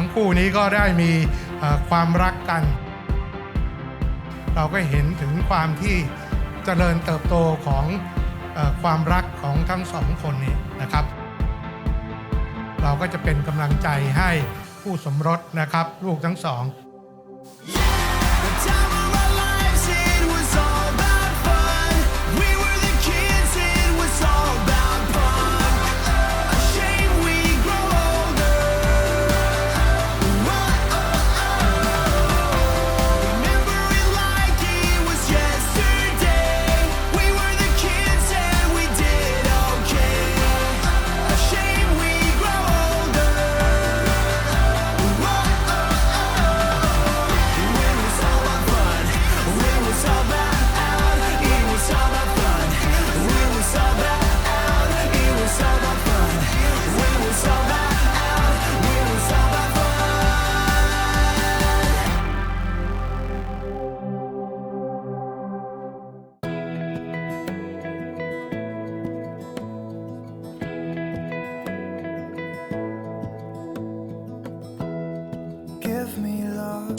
ทั้งคู่นี้ก็ได้มีความรักกัน เราก็เห็นถึงความที่เจริญเติบโตของอความรักของทั้งสองคนนี้นะครับ เราก็จะเป็นกำลังใจให้ผู้สมรสนะครับ ลูกทั้งสอง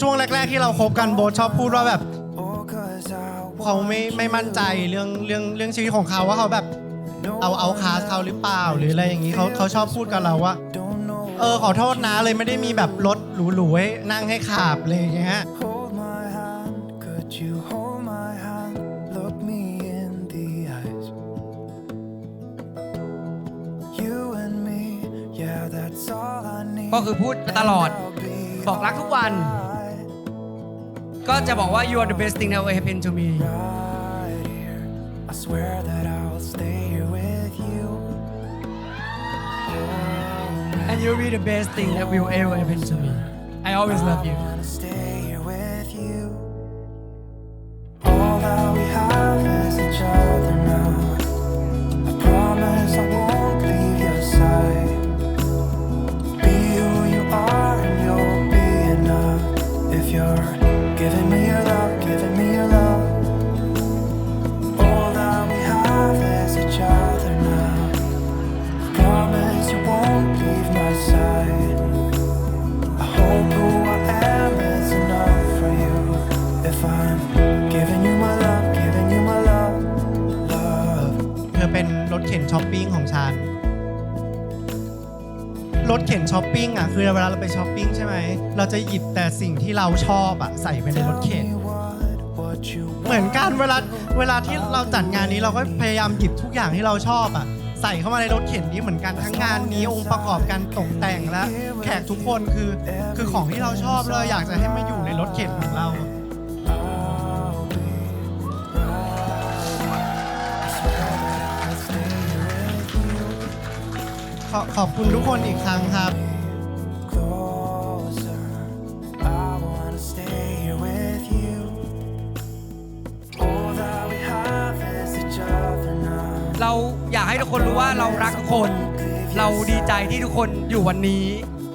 ช่วงแรก ๆ ที่เราคบกันโบทชอบพูดว่าแบบเขาไม่ไม่มั่นใจเรื่องเรื่องเรื่องชีวิตของเขาว่าเขาแบบเอาเอาคาสเขาหรือเปล่าหรืออะไรอย่างนี้เขาเขาชอบพูดกับเราว่า เออขอโทษนะเลยไม่ได้มีแบบรถหรูๆให้นั่งให้ขับอะไรอย่างเงี้ยก็คือพูดตลอด บอกรักทุกวัน ก็จะบอกว่า you are the best thing that ever happened to me right here. I swear that I'll stay here with you. and you'll be the best thing that will ever happen to me I always love you I wanna stay here with you. All that we have รถเข็นช้อปปิ้งอะคือเวลาเราไปช้อปปิ้งใช่ไหมเราจะหยิบแต่สิ่งที่เราชอบอะใส่ไปในรถเข็น เหมือนกันเวลาเวลาที่เราจัดงานนี้เราก็พยายามหยิบทุกอย่างที่เราชอบอะใส่เข้ามาในรถเข็นนี้เหมือนกันทั้งงานนี้องค์ประกอบการตกแต่งและแขกทุกคนคือคือของที่เราชอบเราอยากจะให้มาอยู่ในรถเข็นของเรา ขอขอบคุณทุกคนอีกครั้งครับ Closer. I wanna stay here with you. All that we have is each other now. เราอยากให้ทุกคนรู้ว่าเรารักทุกคน เราดีใจที่ทุกคนอยู่วันนี้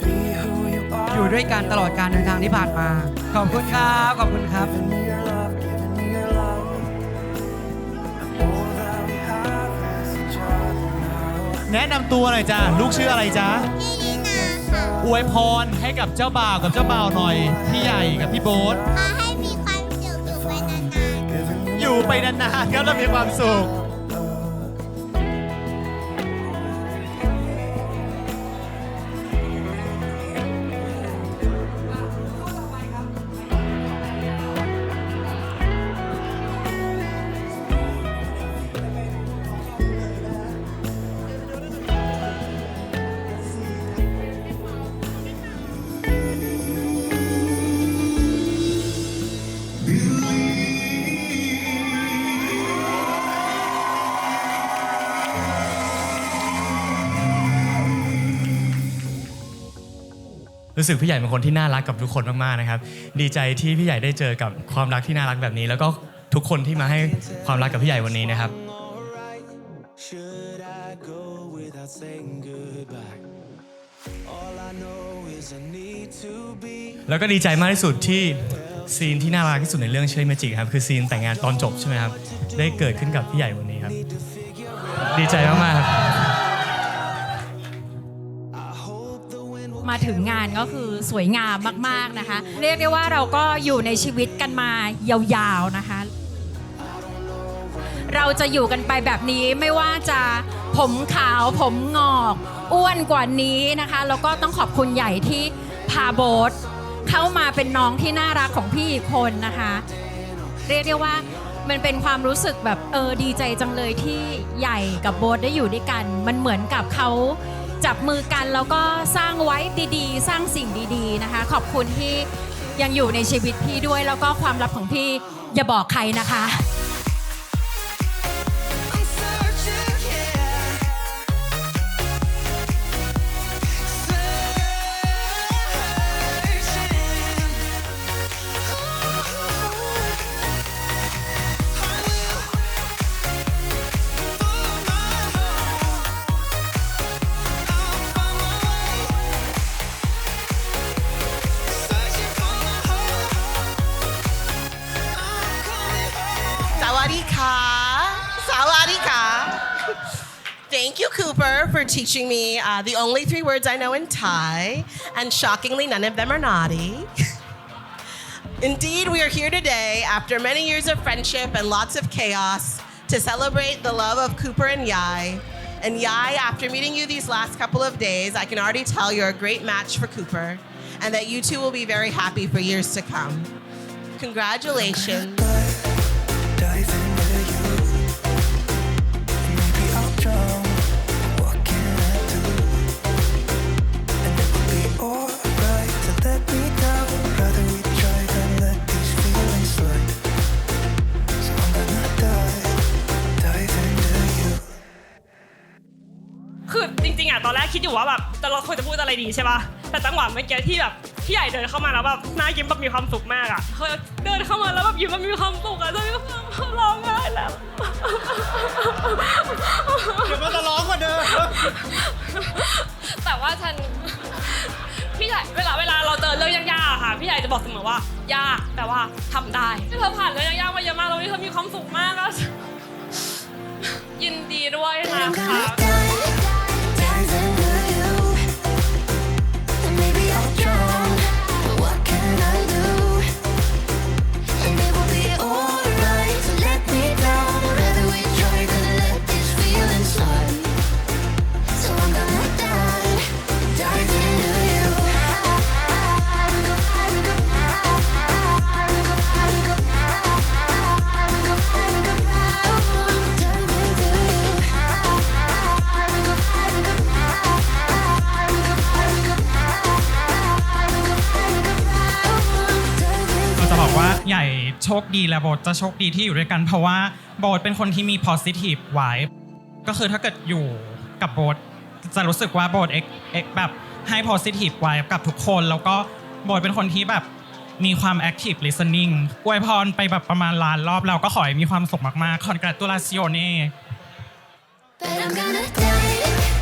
Be who you are. อยู่ด้วยกันตลอดการเดินทางที่ผ่านมา ขอบคุณครับ ขอบคุณครับ แนะนำตัวหน่อยจ้าลูกชื่ออะไรจ๊ะอวยพรให้กับเจ้าบ่าวกับเจ้าบ่าวหน่อยพี่ใหญ่กับพี่โบ๊ทขอให้มีความสุขอยู่ไปนาน Giving you อยู่ไปนานๆครับแล้วมีความสุข รู้สึกพี่ใหญ่เป็นคนที่น่ารักกับทุกคนมากๆนะครับ ดีใจที่พี่ใหญ่ได้เจอกับความรักที่น่ารักแบบนี้ แล้วก็ทุกคนที่มาให้ความรักกับพี่ใหญ่วันนี้นะครับ alright. Should I go without saying goodbye? All I know is I need to be แล้วก็ดีใจมากที่สุดที่ซีนที่น่ารักที่สุดในเรื่องเชยเมจิกครับคือซีนแต่งงานตอนจบใช่ไหมครับได้เกิดขึ้นกับพี่ใหญ่วันนี้ครับ ดีใจมากๆครับ มาถึงงานก็คือสวยงามมากๆนะคะ เรียกได้ว่าเราก็อยู่ในชีวิตกันมายาวๆนะคะ เราจะอยู่กันไปแบบนี้ไม่ว่าจะผมขาวผมงอกอ้วนกว่านี้นะคะแล้วก็ต้องขอบคุณใหญ่ที่พาโบสเข้ามาเป็นน้องที่น่ารักของพี่อีกคนนะคะ เรียกได้ว่ามันเป็นความรู้สึกแบบเออดีใจจังเลยที่ใหญ่กับโบสได้อยู่ด้วยกัน มันเหมือนกับเขา จับมือกันแล้วก็สร้างไว้ดีๆ สร้างสิ่งดีๆนะคะ ขอบคุณที่ยังอยู่ในชีวิตพี่ด้วยแล้วก็ความลับของพี่อย่าบอกใครนะคะ for teaching me uh, the only three words I know in Thai, and shockingly, none of them are naughty. Indeed, we are here today after many years of friendship and lots of chaos to celebrate the love of Cooper and Yai. And Yai, after meeting you these last couple of days, I can already tell you're a great match for Cooper and that you two will be very happy for years to come. Congratulations. อจริงๆอะตอนแรกคิดอยู่ว่าแบบแต่เราควรจะพูดอะไรดีใช่ป่ะแต่จังหวะเมื่อกี้ที่แบบพี่ใหญ่เดินเข้ามาแล้วแบบหน้ายิ้มแบบมีความสุขมากอะเขาเดินเข้ามาแล้วแบบยิ้มแบบมีความสุขอะจะมีความร้องไห้แล้วเดี๋ยวมันจะร้องกว่าเดิมแต่ว่าฉันพี่ใหญ่เวลาเวลาเราเจอเรื่องยากๆอะค่ะ พี่ใหญ่จะบอกเสมอว่ายากแต่ว่าทำได้เธอผ่านเรื่องยากๆมาเยอะมากแล้ววันนี้เธอมีความสุขมากแล้วยินดีด้วยนะคะ ใหญ่โชคดีและโบทจะโชคดีที่อยู่ด้วยกัน เพราะว่าโบทเป็นคนที่มี positive vibe ก็คือถ้าเกิดอยู่กับโบทจะรู้สึกว่าโบทเอกเอกแบบให้ positive vibe กับทุกคน แล้วก็โบทเป็นคนที่แบบมีความ active listening อวยพรไปแบบประมาณล้านรอบแล้วก็ขอให้มีความสุขมากๆ congratulazione But I'm gonna die.